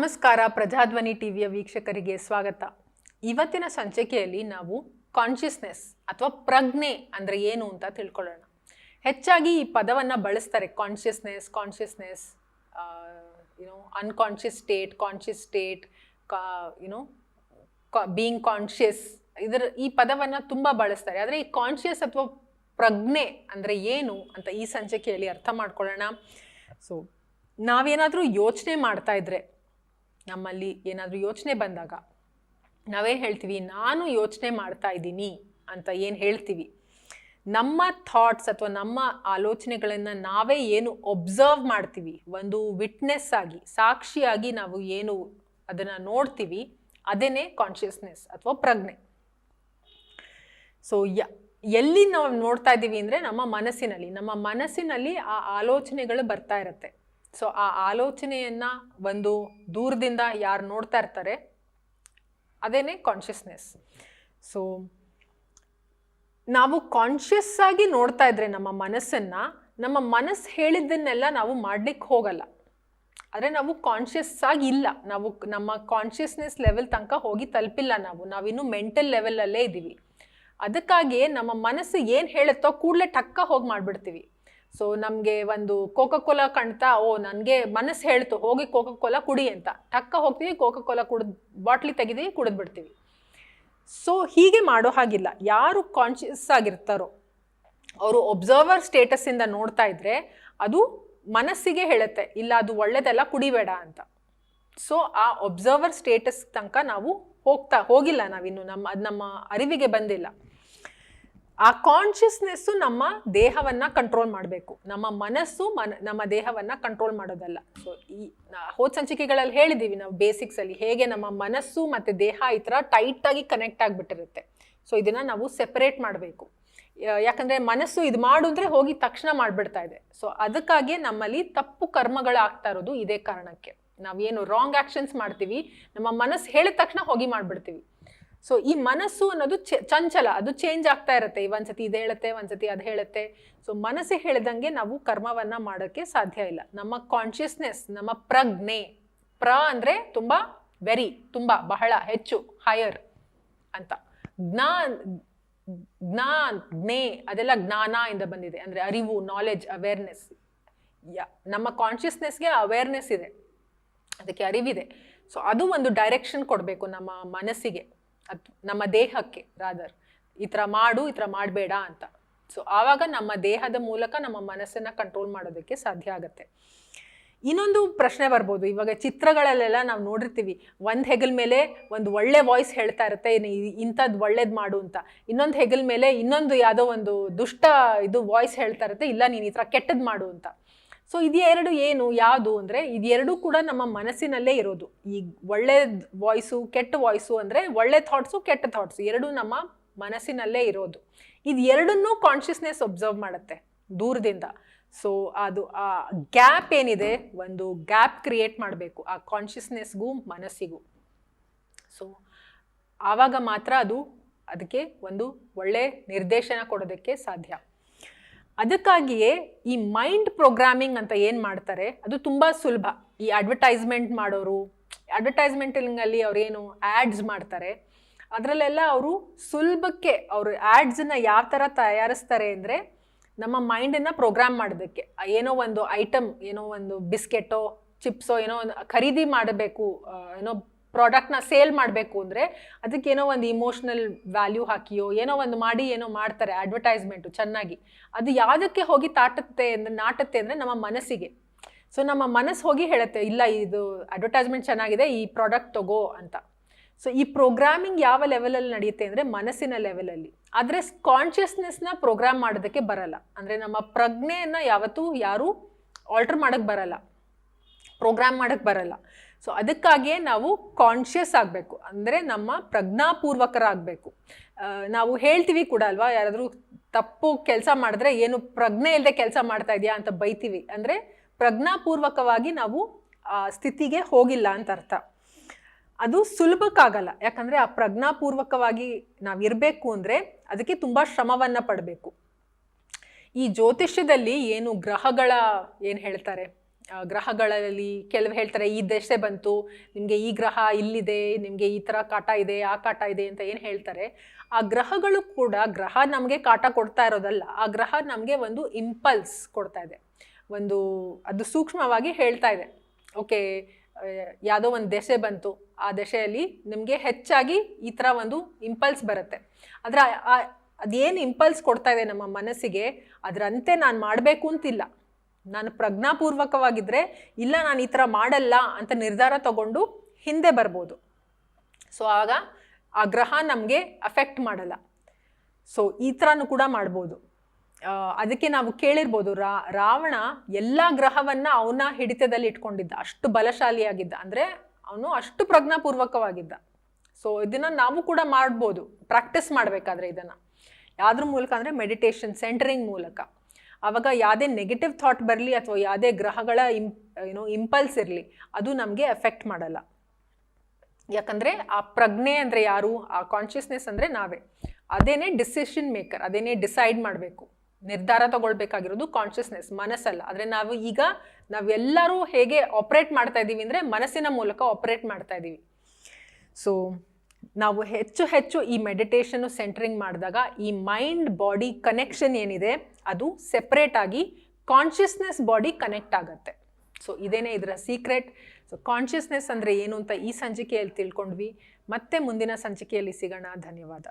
ನಮಸ್ಕಾರ ಪ್ರಜಾಧ್ವನಿ ಟಿವಿಯ ವೀಕ್ಷಕರಿಗೆ ಸ್ವಾಗತ. ಇವತ್ತಿನ ಸಂಚಿಕೆಯಲ್ಲಿ ನಾವು ಕಾನ್ಷಿಯಸ್ನೆಸ್ ಅಥವಾ ಪ್ರಜ್ಞೆ ಅಂದರೆ ಏನು ಅಂತ ತಿಳ್ಕೊಳ್ಳೋಣ. ಹೆಚ್ಚಾಗಿ ಈ ಪದವನ್ನು ಬಳಸ್ತಾರೆ consciousness consciousness you know unconscious state conscious state ಕಾ ಯುನೋ ಬೀಯಿಂಗ್ ಕಾನ್ಷಿಯಸ್ ಇದರ ಈ ಪದವನ್ನು ತುಂಬ ಬಳಸ್ತಾರೆ. ಆದರೆ ಈ ಕಾನ್ಷಿಯಸ್ ಅಥವಾ ಪ್ರಜ್ಞೆ ಅಂದರೆ ಏನು ಅಂತ ಈ ಸಂಚಿಕೆಯಲ್ಲಿ ಅರ್ಥ ಮಾಡ್ಕೊಳ್ಳೋಣ. ಸೊ ನಾವೇನಾದರೂ ಯೋಚನೆ ಮಾಡ್ತಾ ಇದ್ರೆ ನಮ್ಮಲ್ಲಿ ಏನಾದರೂ ಯೋಚನೆ ಬಂದಾಗ ನಾವೇ ಹೇಳ್ತೀವಿ, ನಾನು ಯೋಚನೆ ಮಾಡ್ತಾ ಇದ್ದೀನಿ ಅಂತ ಏನು ಹೇಳ್ತೀವಿ. ನಮ್ಮ ಥಾಟ್ಸ್ ಅಥವಾ ನಮ್ಮ ಆಲೋಚನೆಗಳನ್ನು ನಾವೇ ಏನು ಒಬ್ಸರ್ವ್ ಮಾಡ್ತೀವಿ, ಒಂದು ವಿಟ್ನೆಸ್ ಆಗಿ, ಸಾಕ್ಷಿಯಾಗಿ ನಾವು ಏನು ಅದನ್ನು ನೋಡ್ತೀವಿ ಅದೇನೇ ಕಾನ್ಷಿಯಸ್ನೆಸ್ ಅಥವಾ ಪ್ರಜ್ಞೆ. ಸೊ ಯ, ಎಲ್ಲಿ ನಾವು ನೋಡ್ತಾ ಇದ್ದೀವಿ ಅಂದರೆ ನಮ್ಮ ಮನಸ್ಸಿನಲ್ಲಿ ನಮ್ಮ ಮನಸ್ಸಿನಲ್ಲಿ ಆ ಆಲೋಚನೆಗಳು ಬರ್ತಾ ಇರುತ್ತೆ. ಸೊ ಆ ಆಲೋಚನೆಯನ್ನು ಒಂದು ದೂರದಿಂದ ಯಾರು ನೋಡ್ತಾ ಇರ್ತಾರೆ, ಅದೇನೇ ಕಾನ್ಷಿಯಸ್ನೆಸ್ ಸೊ ನಾವು ಕಾನ್ಷಿಯಸ್ ಆಗಿ ನೋಡ್ತಾ ಇದ್ರೆ ನಮ್ಮ ಮನಸ್ಸನ್ನು, ನಮ್ಮ ಮನಸ್ಸು ಹೇಳಿದ್ದನ್ನೆಲ್ಲ ನಾವು ಮಾಡ್ಲಿಕ್ಕೆ ಹೋಗಲ್ಲ. ಆದರೆ ನಾವು ಕಾನ್ಷಿಯಸ್ ಆಗಿ ಇಲ್ಲ. ನಾವು ನಮ್ಮ ಕಾನ್ಷಿಯಸ್ನೆಸ್ ಲೆವೆಲ್ ತನಕ ಹೋಗಿ ತಲುಪಿಲ್ಲ ನಾವು. ನಾವಿನ್ನೂ ಮೆಂಟಲ್ ಲೆವೆಲಲ್ಲೇ ಇದ್ದೀವಿ ಅದಕ್ಕಾಗಿಯೇ ನಮ್ಮ ಮನಸ್ಸು ಏನು ಹೇಳುತ್ತೋ ಕೂಡಲೇ ಟಕ್ಕ ಹೋಗಿ ಮಾಡಿಬಿಡ್ತೀವಿ. ಸೊ ನಮಗೆ ಒಂದು ಕೋಕೋ ಕೋಲಾ ಕಾಣ್ತಾ, ಓ, ನನಗೆ ಮನಸ್ಸು ಹೇಳ್ತು, ಹೋಗಿ ಕೋಕೋ ಕೋಲಾ ಕುಡಿ ಅಂತ. ಟಕ್ಕ ಹೋಗ್ತೀವಿ ಕೋಕೋ ಕೋಲಾ ಕುಡಿದ್, ಬಾಟ್ಲಿ ತೆಗಿದೀವಿ ಕುಡಿದ್ಬಿಡ್ತೀವಿ ಸೊ ಹೀಗೆ ಮಾಡೋ ಹಾಗಿಲ್ಲ. ಯಾರು ಕಾನ್ಷಿಯಸ್ ಆಗಿರ್ತಾರೋ, ಅವರು ಒಬ್ಸರ್ವರ್ ಸ್ಟೇಟಸ್ಸಿಂದ ನೋಡ್ತಾ ಇದ್ರೆ, ಅದು ಮನಸ್ಸಿಗೆ ಹೇಳುತ್ತೆ, ಇಲ್ಲ ಅದು ಒಳ್ಳೇದೆಲ್ಲ ಕುಡಿಬೇಡ ಅಂತ. ಸೊ ಆ ಒಬ್ಸರ್ವರ್ ಸ್ಟೇಟಸ್ ತನಕ ನಾವು ಹೋಗ್ತಾ, ಹೋಗಿಲ್ಲ ನಾವಿನ್ನು ನಮ್ಮ ಅದು ನಮ್ಮ ಅರಿವಿಗೆ ಬಂದಿಲ್ಲ. ಆ ಕಾನ್ಷಿಯಸ್ನೆಸ್ಸು ನಮ್ಮ ದೇಹವನ್ನು ಕಂಟ್ರೋಲ್ ಮಾಡಬೇಕು. ನಮ್ಮ ಮನಸ್ಸು ಮನ, ನಮ್ಮ ದೇಹವನ್ನು ಕಂಟ್ರೋಲ್ ಮಾಡೋದಲ್ಲ. ಸೊ ಈ ಹೋದ ಸಂಚಿಕೆಗಳಲ್ಲಿ ಹೇಳಿದ್ದೀವಿ ನಾವು ಬೇಸಿಕ್ಸಲ್ಲಿ ಹೇಗೆ ನಮ್ಮ ಮನಸ್ಸು ಮತ್ತು ದೇಹ ಈ ಥರ ಟೈಟಾಗಿ ಕನೆಕ್ಟ್ ಆಗಿಬಿಟ್ಟಿರುತ್ತೆ. ಸೊ ಇದನ್ನು ನಾವು ಸೆಪರೇಟ್ ಮಾಡಬೇಕು. ಯಾಕಂದರೆ ಮನಸ್ಸು ಇದು ಮಾಡು ಅಂದರೆ ಹೋಗಿ ತಕ್ಷಣ ಮಾಡಿಬಿಡ್ತಾ ಇದೆ. ಸೊ ಅದಕ್ಕಾಗಿ ನಮ್ಮಲ್ಲಿ ತಪ್ಪು ಕರ್ಮಗಳು ಆಗ್ತಾ ಇರೋದು ಇದೇ ಕಾರಣಕ್ಕೆ. ನಾವೇನು ರಾಂಗ್ ಆ್ಯಕ್ಷನ್ಸ್ ಮಾಡ್ತೀವಿ, ನಮ್ಮ ಮನಸ್ಸು ಹೇಳಿದ ತಕ್ಷಣ ಹೋಗಿ ಮಾಡಿಬಿಡ್ತೀವಿ. ಸೊ ಈ ಮನಸ್ಸು ಅನ್ನೋದು ಚಂಚಲ, ಅದು ಚೇಂಜ್ ಆಗ್ತಾ ಇರುತ್ತೆ. ಒಂದ್ಸತಿ ಇದು ಹೇಳುತ್ತೆ ಒಂದ್ಸತಿ ಅದು ಹೇಳುತ್ತೆ. ಸೊ ಮನಸ್ಸು ಹೇಳಿದಂಗೆ ನಾವು ಕರ್ಮವನ್ನು ಮಾಡೋಕ್ಕೆ ಸಾಧ್ಯ ಇಲ್ಲ. ನಮ್ಮ ಕಾನ್ಷಿಯಸ್ನೆಸ್ ನಮ್ಮ ಪ್ರಜ್ಞೆ, ಪ್ರ ಅಂದರೆ ತುಂಬ ವೆರಿ ತುಂಬ, ಬಹಳ, ಹೆಚ್ಚು ಹೈಯರ್ ಅಂತ. ಜ್ಞಾ ಜ್ಞಾನ್ ಜ್ಞೆ, ಅದೆಲ್ಲ ಜ್ಞಾನ ಇಂದ ಬಂದಿದೆ. ಅಂದರೆ ಅರಿವು ನಾಲೆಜ್ ಅವೇರ್ನೆಸ್ ಯ, ನಮ್ಮ ಕಾನ್ಷಿಯಸ್ನೆಸ್ಗೆ ಅವೇರ್ನೆಸ್ ಇದೆ. ಅದಕ್ಕೆ ಅರಿವಿದೆ. ಸೊ ಅದು ಒಂದು ಡೈರೆಕ್ಷನ್ ಕೊಡಬೇಕು ನಮ್ಮ ಮನಸ್ಸಿಗೆ. ನಮ್ಮ ದೇಹಕ್ಕೆ ರಾದರ್, ಈ ಥರ ಮಾಡು, ಈ ಥರ ಮಾಡಬೇಡ ಅಂತ. ಸೊ ಆವಾಗ ನಮ್ಮ ದೇಹದ ಮೂಲಕ ನಮ್ಮ ಮನಸ್ಸನ್ನು ಕಂಟ್ರೋಲ್ ಮಾಡೋದಕ್ಕೆ ಸಾಧ್ಯ ಆಗುತ್ತೆ. ಇನ್ನೊಂದು ಪ್ರಶ್ನೆ ಬರ್ಬೋದು. ಇವಾಗ ಚಿತ್ರಗಳಲ್ಲೆಲ್ಲ ನಾವು ನೋಡಿರ್ತೀವಿ. ಒಂದು ಹೆಗಲ್ ಮೇಲೆ ಒಂದು ಒಳ್ಳೆ ವಾಯ್ಸ್ ಹೇಳ್ತಾ ಇರುತ್ತೆ ಇಂಥದ್ದು ಒಳ್ಳೇದು ಮಾಡು ಅಂತ. ಇನ್ನೊಂದು ಹೆಗಲ್ ಮೇಲೆ ಇನ್ನೊಂದು ಯಾವುದೋ ಒಂದು ದುಷ್ಟ ಇದು ವಾಯ್ಸ್ ಹೇಳ್ತಾ ಇರುತ್ತೆ, ಇಲ್ಲ ನೀನು ಈ ಥರ ಕೆಟ್ಟದ್ದು ಮಾಡು ಅಂತ. ಸೊ ಇದೆರಡು ಏನು? ಯಾವುದು ಅಂದರೆ ಇದೆರಡೂ ಕೂಡ ನಮ್ಮ ಮನಸ್ಸಿನಲ್ಲೇ ಇರೋದು. ಈ ಒಳ್ಳೆ ವಾಯ್ಸು ಕೆಟ್ಟ ವಾಯ್ಸು ಅಂದರೆ ಒಳ್ಳೆ ಥಾಟ್ಸು ಕೆಟ್ಟ ಥಾಟ್ಸ್ ಎರಡೂ ನಮ್ಮ ಮನಸ್ಸಿನಲ್ಲೇ ಇರೋದು. ಇದು ಎರಡನ್ನೂ ಕಾನ್ಷಿಯಸ್ನೆಸ್ ಒಬ್ಸರ್ವ್ ಮಾಡುತ್ತೆ ದೂರದಿಂದ. ಸೊ ಅದು ಆ ಗ್ಯಾಪ್ ಏನಿದೆ ಒಂದು ಗ್ಯಾಪ್ ಕ್ರಿಯೇಟ್ ಮಾಡಬೇಕು ಆ ಕಾನ್ಷಿಯಸ್ನೆಸ್ಗೂ ಮನಸ್ಸಿಗೂ. ಸೊ ಆವಾಗ ಮಾತ್ರ ಅದು ಅದಕ್ಕೆ ಒಂದು ಒಳ್ಳೆ ನಿರ್ದೇಶನ ಕೊಡೋದಕ್ಕೆ ಸಾಧ್ಯ. ಅದಕ್ಕಾಗಿಯೇ ಈ ಮೈಂಡ್ ಪ್ರೋಗ್ರಾಮಿಂಗ್ ಅಂತ ಏನು ಮಾಡ್ತಾರೆ, ಅದು ತುಂಬ ಸುಲಭ. ಈ ಅಡ್ವರ್ಟೈಸ್ಮೆಂಟ್ ಮಾಡೋರು ಅಡ್ವರ್ಟೈಸ್ಮೆಂಟಿಂಗಲ್ಲಿ ಅವರೇನು ಆ್ಯಡ್ಸ್ ಮಾಡ್ತಾರೆ, ಅದರಲ್ಲೆಲ್ಲ ಅವರು ಸುಲಭಕ್ಕೆ ಅವರು ಆ್ಯಡ್ಸನ್ನು ಯಾವ ಥರ ತಯಾರಿಸ್ತಾರೆ ಅಂದರೆ ನಮ್ಮ ಮೈಂಡನ್ನು ಪ್ರೋಗ್ರಾಮ್ ಮಾಡೋದಕ್ಕೆ. ಏನೋ ಒಂದು ಐಟಮ್ ಏನೋ ಒಂದು ಬಿಸ್ಕೆಟೋ, ಚಿಪ್ಸೋ, ಏನೋ ಒಂದು ಖರೀದಿ ಮಾಡಬೇಕು ಏನೋ ಪ್ರಾಡಕ್ಟ್ನ ಸೇಲ್ ಮಾಡಬೇಕು ಅಂದರೆ ಅದಕ್ಕೇನೋ ಒಂದು ಇಮೋಷ್ನಲ್ ವ್ಯಾಲ್ಯೂ ಹಾಕಿಯೋ, ಏನೋ ಒಂದು ಮಾಡಿ ಏನೋ ಮಾಡ್ತಾರೆ ಅಡ್ವರ್ಟೈಸ್ಮೆಂಟು ಚೆನ್ನಾಗಿ. ಅದು ಯಾವುದಕ್ಕೆ ಹೋಗಿ ತಾಟುತ್ತೆ ಅಂದರೆ, ನಾಟುತ್ತೆ ಅಂದರೆ ನಮ್ಮ ಮನಸ್ಸಿಗೆ. ಸೊ ನಮ್ಮ ಮನಸ್ಸು ಹೋಗಿ ಹೇಳುತ್ತೆ, ಇಲ್ಲ ಇದು ಅಡ್ವರ್ಟೈಸ್ಮೆಂಟ್ ಚೆನ್ನಾಗಿದೆ, ಈ ಪ್ರಾಡಕ್ಟ್ ತಗೋ ಅಂತ. ಸೊ ಈ ಪ್ರೋಗ್ರಾಮಿಂಗ್ ಯಾವ ಲೆವೆಲಲ್ಲಿ ನಡೆಯುತ್ತೆ ಅಂದರೆ ಮನಸ್ಸಿನ ಲೆವೆಲಲ್ಲಿ ಆದರೆ ಕಾನ್ಷಿಯಸ್ನೆಸ್ನ ಪ್ರೋಗ್ರಾಮ್ ಮಾಡೋದಕ್ಕೆ ಬರಲ್ಲ. ಅಂದರೆ ನಮ್ಮ ಪ್ರಜ್ಞೆಯನ್ನು ಯಾವತ್ತೂ ಯಾರೂ ಆಲ್ಟ್ರ್ ಮಾಡೋಕ್ಕೆ ಬರಲ್ಲ. ಪ್ರೋಗ್ರಾಮ್ ಮಾಡೋಕ್ಕೆ ಬರಲ್ಲ. ಸೊ ಅದಕ್ಕಾಗಿಯೇ ನಾವು ಕಾನ್ಷಿಯಸ್ ಆಗಬೇಕು. ಅಂದರೆ ನಮ್ಮ ಪ್ರಜ್ಞಾಪೂರ್ವಕರಾಗಬೇಕು. ನಾವು ಹೇಳ್ತೀವಿ ಕೂಡ ಅಲ್ವಾ, ಯಾರಾದರೂ ತಪ್ಪು ಕೆಲಸ ಮಾಡಿದ್ರೆ ಏನು ಪ್ರಜ್ಞೆ ಇಲ್ಲದೆ ಕೆಲಸ ಮಾಡ್ತಾ ಇದೆಯಾ ಅಂತ ಬೈತೀವಿ. ಅಂದರೆ ಪ್ರಜ್ಞಾಪೂರ್ವಕವಾಗಿ ನಾವು, ಆ, ಸ್ಥಿತಿಗೆ ಹೋಗಿಲ್ಲ ಅಂತ ಅರ್ಥ. ಅದು ಸುಲಭಕ್ಕಾಗಲ್ಲ. ಯಾಕಂದರೆ ಆ ಪ್ರಜ್ಞಾಪೂರ್ವಕವಾಗಿ ನಾವು ಇರಬೇಕು ಅಂದರೆ ಅದಕ್ಕೆ ತುಂಬ ಶ್ರಮವನ್ನು ಪಡಬೇಕು. ಈ ಜ್ಯೋತಿಷ್ಯದಲ್ಲಿ ಏನು ಗ್ರಹಗಳ ಏನು ಹೇಳ್ತಾರೆ? ಗ್ರಹಗಳಲ್ಲಿ ಕೆಲವು ಹೇಳ್ತಾರೆ, ಈ ದೆಸೆ ಬಂತು, ನಿಮಗೆ ಈ ಗ್ರಹ ಇಲ್ಲಿದೆ, ನಿಮಗೆ ಈ ಥರ ಕಾಟ ಇದೆ, ಆ ಕಾಟ ಇದೆ ಅಂತ ಏನು ಹೇಳ್ತಾರೆ, ಆ ಗ್ರಹಗಳು ಕೂಡ ಗ್ರಹ ನಮಗೆ ಕಾಟ ಕೊಡ್ತಾ ಇರೋದಲ್ಲ, ಆ ಗ್ರಹ ನಮಗೆ ಒಂದು ಇಂಪಲ್ಸ್ ಕೊಡ್ತಾ ಇದೆ. ಒಂದು, ಅದು ಸೂಕ್ಷ್ಮವಾಗಿ ಹೇಳ್ತಾ ಇದೆ. ಓಕೆ ಯಾವುದೋ ಒಂದು ದೆಸೆ ಬಂತು, ಆ ದೆಸೆಯಲ್ಲಿ ನಿಮಗೆ ಹೆಚ್ಚಾಗಿ ಈ ಥರ ಒಂದು ಇಂಪಲ್ಸ್ ಬರುತ್ತೆ. ಆದರೆ ಅದೇನು ಇಂಪಲ್ಸ್ ಕೊಡ್ತಾ ಇದೆ ನಮ್ಮ ಮನಸ್ಸಿಗೆ, ಅದರಂತೆ ನಾನು ಮಾಡಬೇಕು ಅಂತಿಲ್ಲ. ನಾನು ಪ್ರಜ್ಞಾಪೂರ್ವಕವಾಗಿದ್ದರೆ ಇಲ್ಲ ನಾನು ಈ ಥರ ಮಾಡಲ್ಲ ಅಂತ ನಿರ್ಧಾರ ತಗೊಂಡು ಹಿಂದೆ ಬರ್ಬೋದು. ಸೊ ಆಗ ಆ ಗ್ರಹ ನಮಗೆ ಅಫೆಕ್ಟ್ ಮಾಡಲ್ಲ. ಸೊ ಈ ಥರನೂ ಕೂಡ ಮಾಡ್ಬೋದು. ಅದಕ್ಕೆ ನಾವು ಕೇಳಿರ್ಬೋದು, ರಾ, ರಾವಣ ಎಲ್ಲ ಗ್ರಹವನ್ನು ಅವನ ಹಿಡಿತದಲ್ಲಿ ಇಟ್ಕೊಂಡಿದ್ದ. ಅಷ್ಟು ಬಲಶಾಲಿಯಾಗಿದ್ದ. ಅಂದರೆ ಅವನು ಅಷ್ಟು ಪ್ರಜ್ಞಾಪೂರ್ವಕವಾಗಿದ್ದ. ಸೊ ಇದನ್ನು ನಾವು ಕೂಡ ಮಾಡ್ಬೋದು. ಪ್ರಾಕ್ಟೀಸ್ ಮಾಡಬೇಕಾದ್ರೆ ಇದನ್ನು. ಯಾವ್ದ್ರ ಮೂಲಕ ಅಂದರೆ ಮೆಡಿಟೇಷನ್ ಸೆಂಟರಿಂಗ್ ಮೂಲಕ. ಆವಾಗ ಯಾವುದೇ ನೆಗೆಟಿವ್ ಥಾಟ್ ಬರಲಿ ಅಥವಾ ಯಾವುದೇ ಗ್ರಹಗಳ ಇಂ ಏನೋ ಇಂಪಲ್ಸ್ ಇರಲಿ, ಅದು ನಮಗೆ ಎಫೆಕ್ಟ್ ಮಾಡಲ್ಲ. ಯಾಕಂದರೆ ಆ ಪ್ರಜ್ಞೆ ಅಂದರೆ ಯಾರು, ಆ ಕಾನ್ಷಿಯಸ್ನೆಸ್ ಅಂದರೆ ನಾವೇ. ಅದೇನೇ ಡಿಸಿಷನ್ ಮೇಕರ್ ಅದೇನೇ ಡಿಸೈಡ್ ಮಾಡಬೇಕು. ನಿರ್ಧಾರ ತಗೊಳ್ಬೇಕಾಗಿರೋದು ಕಾನ್ಷಿಯಸ್ನೆಸ್ ಮನಸ್ಸಲ್ಲ. ಆದರೆ ನಾವು ಈಗ ನಾವೆಲ್ಲರೂ ಹೇಗೆ ಆಪ್ರೇಟ್ ಮಾಡ್ತಾ ಇದ್ದೀವಿ ಅಂದರೆ ಮನಸ್ಸಿನ ಮೂಲಕ ಆಪ್ರೇಟ್ ಮಾಡ್ತಾ ಇದ್ದೀವಿ ಸೊ ನಾವು ಹೆಚ್ಚು ಹೆಚ್ಚು ಈ ಮೆಡಿಟೇಷನ್ನು ಸೆಂಟ್ರಿಂಗ್ ಮಾಡಿದಾಗ ಈ ಮೈಂಡ್ ಬಾಡಿ ಕನೆಕ್ಷನ್ ಏನಿದೆ, ಅದು ಸೆಪ್ರೇಟ್ ಆಗಿ ಕಾನ್ಷಿಯಸ್ನೆಸ್ ಬಾಡಿ ಕನೆಕ್ಟ್ ಆಗುತ್ತೆ. ಸೊ ಇದೇನೇ ಇದರ ಸೀಕ್ರೆಟ್ ಸೊ ಕಾನ್ಷಿಯಸ್ನೆಸ್ ಅಂದರೆ ಏನು ಅಂತ ಈ ಸಂಚಿಕೆಯಲ್ಲಿ ತಿಳ್ಕೊಂಡ್ವಿ. ಮತ್ತೆ ಮುಂದಿನ ಸಂಚಿಕೆಯಲ್ಲಿ ಸಿಗೋಣ. ಧನ್ಯವಾದ.